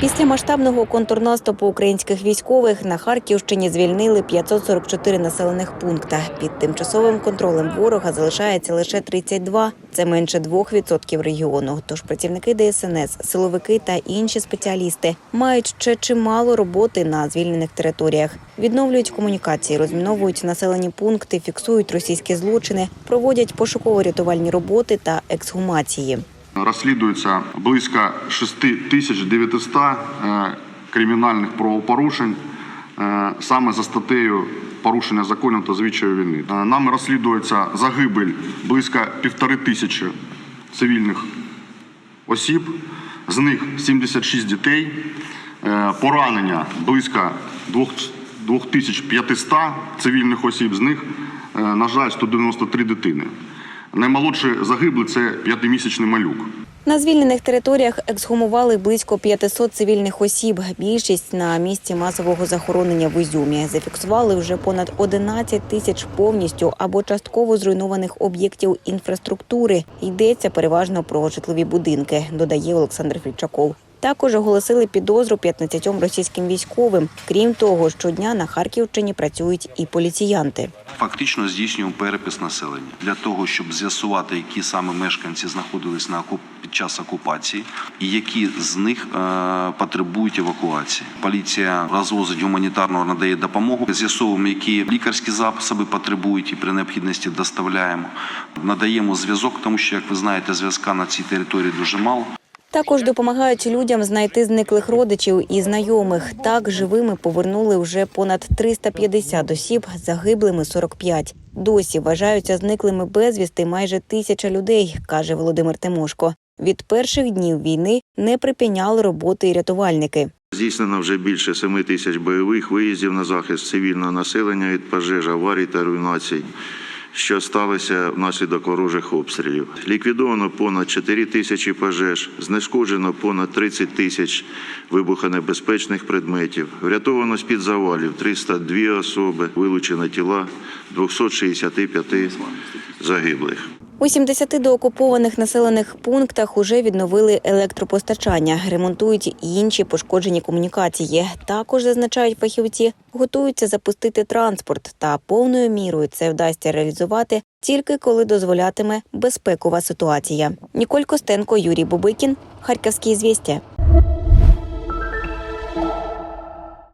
Після масштабного контрнаступу українських військових на Харківщині звільнили 544 населених пункта. Під тимчасовим контролем ворога залишається лише 32. Це менше 2% регіону. Тож працівники ДСНС, силовики та інші спеціалісти мають ще чимало роботи на звільнених територіях. Відновлюють комунікації, розміновують населені пункти, фіксують російські злочини, проводять пошуково-рятувальні роботи та ексгумації. Розслідується близько 6900 е, кримінальних правопорушень е, саме за статтею порушення законів та звичаїв війни. Е, Нами розслідується загибель близько півтори тисячі цивільних осіб, з них 76 дітей, поранення близько двох- 2500 цивільних осіб, з них, на жаль, 193 дитини. Наймолодший загиблий це п'ятимісячний малюк. На звільнених територіях ексгумували близько 500 цивільних осіб. Більшість на місці масового захоронення в Ізюмі. Зафіксували вже понад 11 тисяч повністю або частково зруйнованих об'єктів інфраструктури. Йдеться переважно про житлові будинки, додає Олександр Фільчаков. Також оголосили підозру 15 російським військовим. Крім того, щодня на Харківщині працюють і поліціянти. Фактично здійснюємо перепис населення для того, щоб з'ясувати, які саме мешканці знаходились на окуп під час окупації, і які з них е, потребують евакуації. Поліція розвозить гуманітарно надає допомогу. З'ясовуємо, які лікарські засоби потребують, і при необхідності доставляємо. Надаємо зв'язок, тому що, як ви знаєте, зв'язка на цій території дуже мало. Також допомагають людям знайти зниклих родичів і знайомих. Так живими повернули вже понад 350 осіб, загиблими 45. Досі вважаються зниклими безвісти майже тисяча людей, каже Володимир Тимошко. Від перших днів війни не припиняли роботи і рятувальники. Здійснено вже більше 7 тисяч бойових виїздів на захист цивільного населення від пожеж, аварій та руйнацій, що сталося внаслідок ворожих обстрілів. Ліквідовано понад 4 тисячі пожеж, знешкоджено понад 30 тисяч вибухонебезпечних предметів, врятовано з-під завалів 302 особи, вилучено тіла 265 загиблих. У 70 доокупованих населених пунктах уже відновили електропостачання, ремонтують інші пошкоджені комунікації. Також зазначають фахівці, готуються запустити транспорт та повною мірою це вдасться реалізувати тільки коли дозволятиме безпекова ситуація. Ніколь Костенко, Юрій Бубикін, Харківські звістя.